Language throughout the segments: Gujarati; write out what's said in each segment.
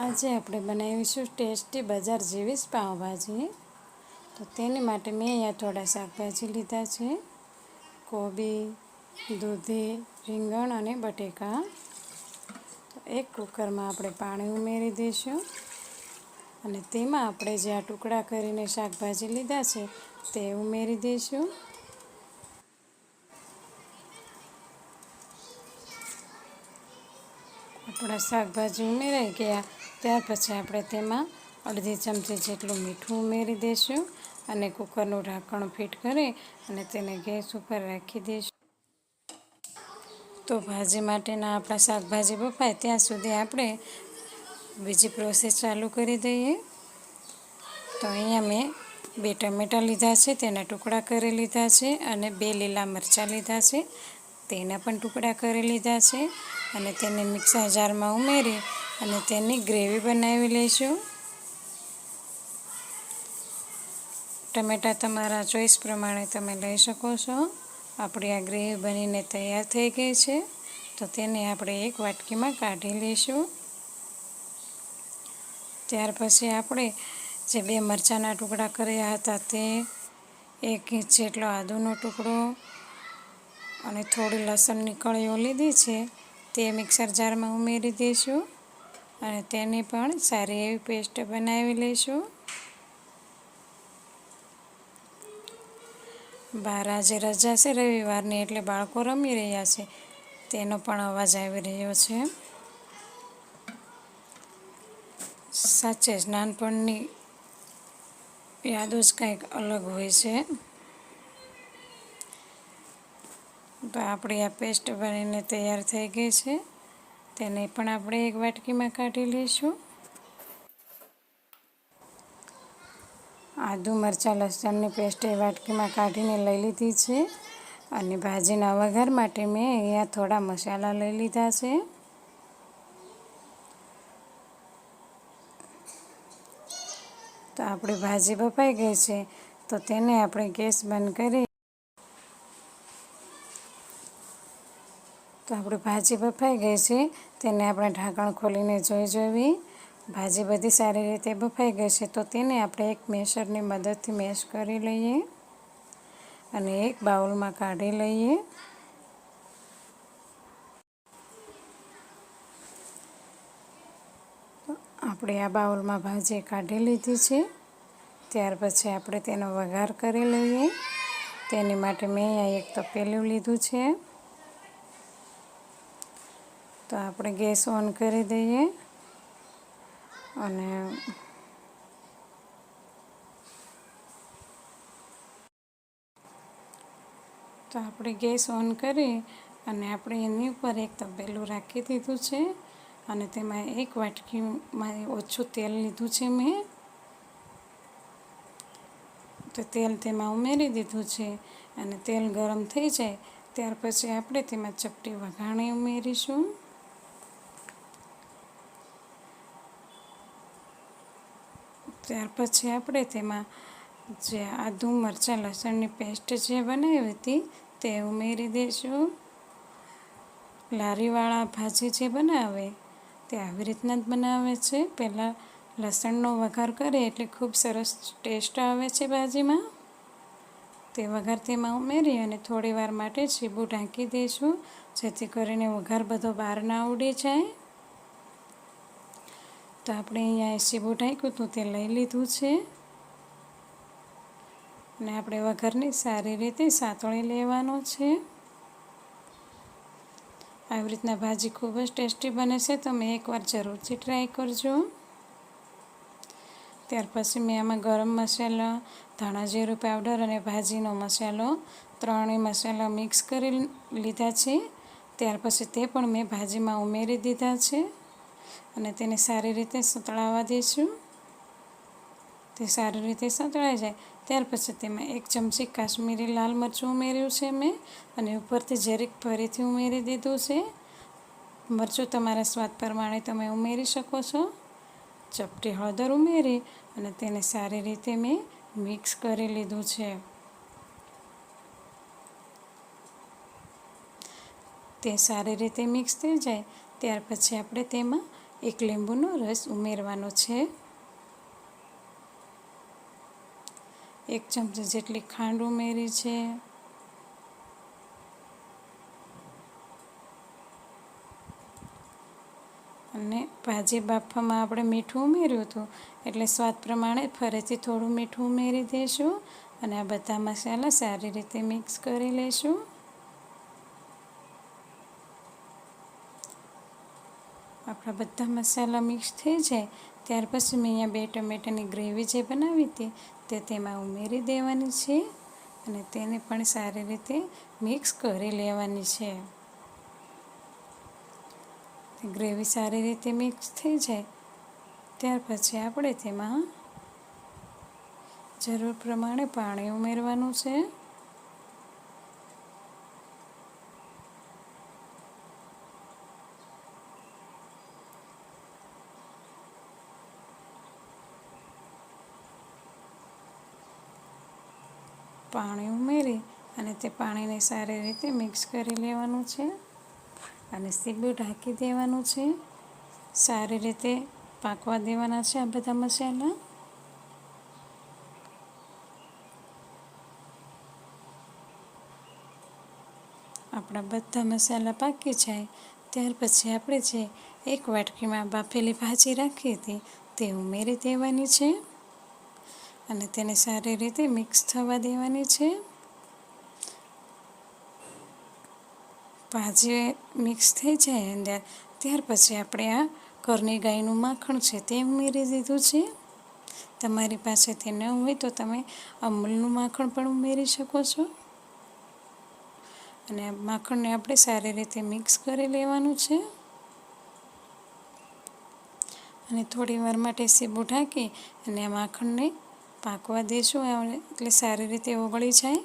આજે આપણે બનાવીશું ટેસ્ટી બજાર જેવી જ પાઉંભાજી. તો તેની માટે મેં અહીંયા થોડા શાકભાજી લીધા છે. કોબી, દૂધી, રીંગણ અને બટેકા. તો એક કુકરમાં આપણે પાણી ઉમેરી દઈશું. અને તેમાં આપણે જે આ ટુકડા કરીને શાકભાજી લીધા છે, તે ઉમેરી દઈશું. આપણા શાકભાજી ઉમેરાઈ ગયા. ત્યાર પછી આપણે તેમાં અડધી ચમચી જેટલું મીઠું ઉમેરી દઈશું અને કુકરનું ઢાંકણ ફિટ કરી અને તેને ગેસ ઉપર રાખી દઈશું તો ભાજી માટેના આપણા શાકભાજી બફાય ત્યાં સુધી આપણે બીજી પ્રોસેસ ચાલુ કરી દઈએ. તો અહીંયા મેં બે ટમેટાં લીધા છે, તેના ટુકડા કરી લીધા છે અને બે લીલા મરચાં લીધા છે. તેના પણ ટુકડા કરી લીધા છે અને તેને મિક્સર જારમાં ઉમેરી અને તેની ગ્રેવી બનાવી લઈશું. ટમેટાં તમારા ચોઈસ પ્રમાણે તમે લઈ શકો છો. આપણી આ ગ્રેવી બનીને તૈયાર થઈ ગઈ છે. તો તેને આપણે એક વાટકીમાં કાઢી લઈશું. ત્યાર પછી આપણે જે બે મરચાંના ટુકડા કર્યા હતા તે એક ઇંચ જેટલો આદુનો ટુકડો અને થોડી લસણની કળીઓ લીધી છે તે મિક્સર જારમાં ઉમેરી દઈશું. અને તેની પણ સારી એવી પેસ્ટ બનાવી લઈશું. બહાર આજે રજા છે રવિવારની એટલે બાળકો રમી રહ્યા છે. તેનો પણ અવાજ આવી રહ્યો છે. સાચે જ નાનપણની યાદો જ કંઈક અલગ હોય છે. તો આપણી આ પેસ્ટ બનીને તૈયાર થઈ ગઈ છે. તેને પણ આપણે એક વાટકીમાં કાઢી લઈશું. આદુ મરચાં, લસણની પેસ્ટ એ વાટકીમાં કાઢીને લઈ લીધી છે અને ભાજીના વઘાર માટે મેં અહીંયા થોડા મસાલા લઈ લીધા છે. તો આપણી ભાજી બફાઈ ગઈ છે, તો તેને આપણે ગેસ બંધ કરી તો આપણી ભાજી બફાઈ ગઈ છે. તેને આપણે ઢાંકણ ખોલીને જોઈ જોવી. ભાજી બધી સારી રીતે બફાઈ ગઈ છે, તો તેને આપણે એક મેશરની મદદથી મેશ કરી લઈએ અને એક બાઉલમાં કાઢી લઈએ. આપણે આ બાઉલમાં ભાજી કાઢી લીધી છે. ત્યાર પછી આપણે તેનો વઘાર કરી લઈએ. તેની માટે મેં અહીંયા એક તપેલું લીધું છે. તો આપણે ગેસ ઓન કરી દઈએ. અને તો આપણે ગેસ ઓન કરી અને આપણે એની ઉપર એક તપેલું રાખી દીધું છે. અને તેમાં એક વાટકીમાં ઓછું તેલ લીધું છે મેં. તો તેલ તેમાં ઉમેરી દીધું છે અને તેલ ગરમ થઈ જાય. ત્યાર પછી આપણે તેમાં ચપટી વઘાણી ઉમેરીશું. ત્યાર પછી આપણે તેમાં જે આદુ મરચાં લસણની પેસ્ટ જે બનાવી હતી તે ઉમેરી દઈશું લારીવાળા ભાજી જે બનાવે તે આવી રીતના જ બનાવે છે. પહેલાં લસણનો વઘાર કરે એટલે ખૂબ સરસ ટેસ્ટ આવે છે ભાજીમાં. તે વઘાર તેમાં ઉમેરી અને થોડી વાર માટે સીબું ઢાંકી દઈશું જેથી કરીને વઘાર બધો બહાર ના ઉડી જાય. તો આપણે અહીંયા સીબું ઢાંક્યું હતું, તે લઈ લીધું છે. અને આપણે વઘારને સારી રીતે સાતળી લેવાનો છે. આવી રીતના ભાજી ખૂબ જ ટેસ્ટી બને છે, તમે એકવાર જરૂરથી ટ્રાય કરજો. ત્યાર પછી મેં આમાં ગરમ મસાલા, ધાણા જીરું પાવડર અને ભાજીનો મસાલો, ત્રણેય મસાલા મિક્સ કરી લીધા છે. ત્યાર પછી તે પણ મેં ભાજીમાં ઉમેરી દીધા છે. અને તેને સારી રીતે સતળાવા દઈશું તે સારી રીતે સતળાઈ જાય. ત્યાર પછી તેમાં એક ચમચી કાશ્મીરી લાલ મરચું ઉમેર્યું છે મેં અને ઉપરથી જરીક ફરીથી ઉમેરી દીધું છે. મરચું તમારા સ્વાદ પ્રમાણે તમે ઉમેરી શકો છો. ચપટી હળદર ઉમેરી અને તેને સારી રીતે મેં મિક્સ કરી લીધું છે. તે સારી રીતે મિક્સ થઈ જાય. ત્યાર પછી આપણે તેમાં એક લીંબુનો રસ ઉમેરવાનો છે. એક ચમચી જેટલી ખાંડ ઉમેરી છે. અને ભાજી બાફવામાં આપણે મીઠું ઉમેર્યું હતું, એટલે સ્વાદ પ્રમાણે ફરીથી થોડું મીઠું ઉમેરી દઈશું અને આ બધા મસાલા સારી રીતે મિક્સ કરી લઈશું આપણા બધા મસાલા મિક્સ થઈ જાય, ત્યાર પછી મેં અહીંયા બે ટમેટાની ગ્રેવી જે બનાવી હતી, તે તેમાં ઉમેરી દેવાની છે અને તેને પણ સારી રીતે મિક્સ કરી લેવાની છે. ગ્રેવી સારી રીતે મિક્સ થઈ જાય, ત્યાર પછી આપણે તેમાં જરૂર પ્રમાણે પાણી ઉમેરવાનું છે. પાણી ઉમેરી અને તે પાણીને સારી રીતે મિક્સ કરી લેવાનું છે અને સીબું ઢાંકી દેવાનું છે. સારી રીતે પાકવા દેવાના છે આ બધા મસાલા. આપણા બધા મસાલા પાકી જાય, ત્યાર પછી આપણે જે એક વાટકીમાં બાફેલી ભાજી રાખી હતી તે ઉમેરી દેવાની છે. અને તેને સારી રીતે મિક્સ થવા દેવાની છે. ભાજી મિક્સ થઈ જાય અંદર ત્યાર પછી આપણે આ ઘરની ગાયનું માખણ છે તે ઉમેરી દીધું છે. તમારી પાસે તે ન હોય તો તમે અમૂલનું માખણ પણ ઉમેરી શકો છો. અને માખણને આપણે સારી રીતે મિક્સ કરી લેવાનું છે. અને થોડી વાર માટે સીબું ઢાંકી અને આ માખણને પાકવા દઈશું એટલે સારી રીતે ઓગળી જાય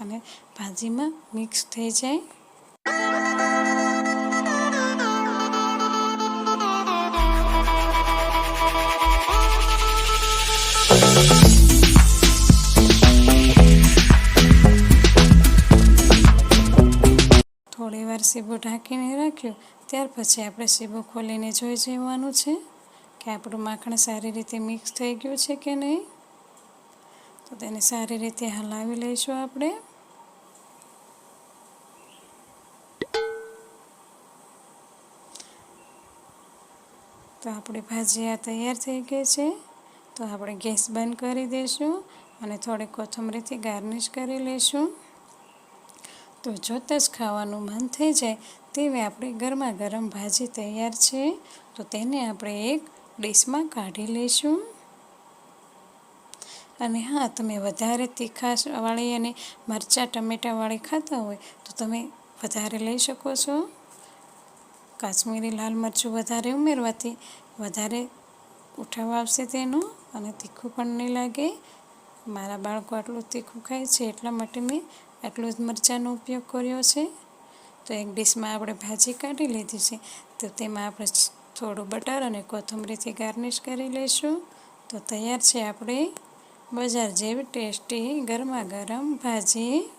અને ભાજીમાં મિક્સ થઈ જાય. થોડી વાર સીબો ઢાંકીને રાખ્યું. ત્યાર પછી આપણે સીબો ખોલીને જોઈ જવાનું છે કે આપણું માખણ સારી રીતે મિક્સ થઈ ગયું છે કે નહીં. તો તેને સારી રીતે હલાવી લઈશું આપણે. તો આપણી ભાજી આ તૈયાર થઈ ગઈ છે. તો આપણે ગેસ બંધ કરી દઈશું અને થોડી કોથમરીથી ગાર્નિશ કરી લઈશું. તો જોતાં જ ખાવાનું મન થઈ જાય તેવી આપણી ગરમા ગરમ ભાજી તૈયાર છે. તો તેને આપણે એક ડીશમાં કાઢી લઈશું. અને હા, તમે વધારે તીખાશવાળી અને મરચાં ટમેટાવાળી ખાતા હોય, તો તમે વધારે લઈ શકો છો. કાશ્મીરી લાલ મરચું વધારે ઉમેરવાથી વધારે ઉઠાવ આવશે તેનો અને તીખું પણ નહીં લાગે. મારા બાળકો આટલું તીખું ખાય છે, એટલા માટે મેં આટલું જ મરચાંનો ઉપયોગ કર્યો છે. તો એક ડીશમાં આપણે ભાજી કાઢી લીધી છે, તો તેમાં આપણે થોડું બટર અને કોથમરીથી ગાર્નિશ કરી લઈશું. તો તૈયાર છે આપણે. બજાર જેવી ટેસ્ટી ગરમા ગરમ ભાજી.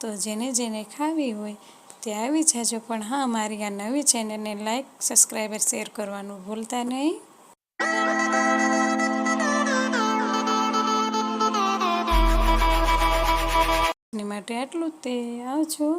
તો જેને જેને ખાવી હોય તે આવી જાજો. પણ હા, મારી આ નવી ચેનલને લાઈક સબસ્ક્રાઈબર શેર કરવાનું ભૂલતા નહીં. માટે આટલું તે. આવજો.